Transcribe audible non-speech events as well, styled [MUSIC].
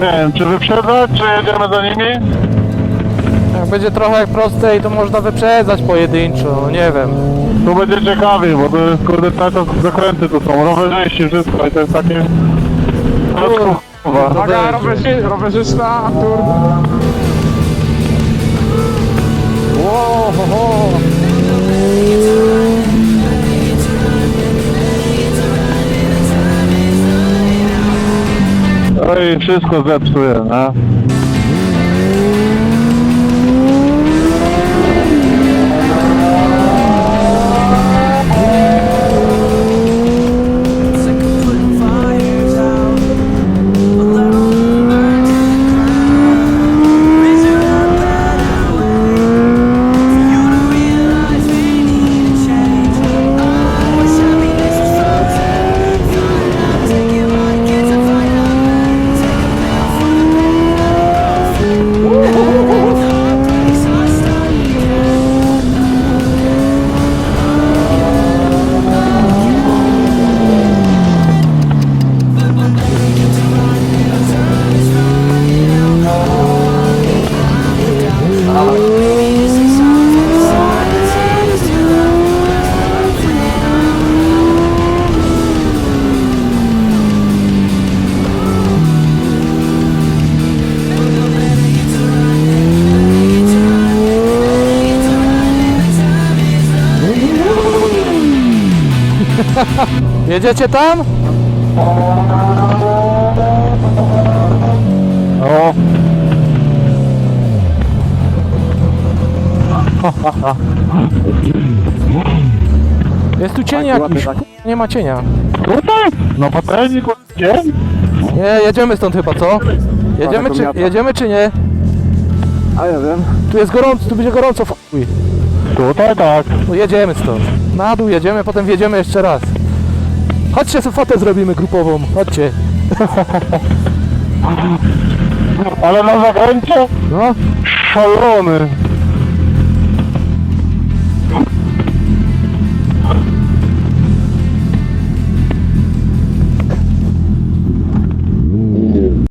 Nie wiem, czy wyprzedzać, czy jedziemy za nimi? Jak będzie trochę prostej, to można wyprzedzać pojedynczo, no nie wiem. Tu będzie ciekawiej, bo to jest kurde cały czas zakręty tu są, rowerzyści, wszystko i to jest takie... Kurwa. Uwaga, rowerzy, rowerzysta, tur. Oj, wszystko zepsuje, nie? [LAUGHS] Jedziecie tam? O, [LAUGHS] Jest tu cień jakiś, nie ma cienia. tutaj? No gdzie? Nie, jedziemy stąd chyba, co? Jedziemy czy, jedziemy czy nie? A ja wiem. Tu jest gorąco, tu będzie gorąco chuj. Tutaj tak. No jedziemy stąd. Na dół jedziemy, potem wjedziemy jeszcze raz. Chodźcie, fotę zrobimy grupową, chodźcie. [LAUGHS] Ale na zakręcie? No, Szalony.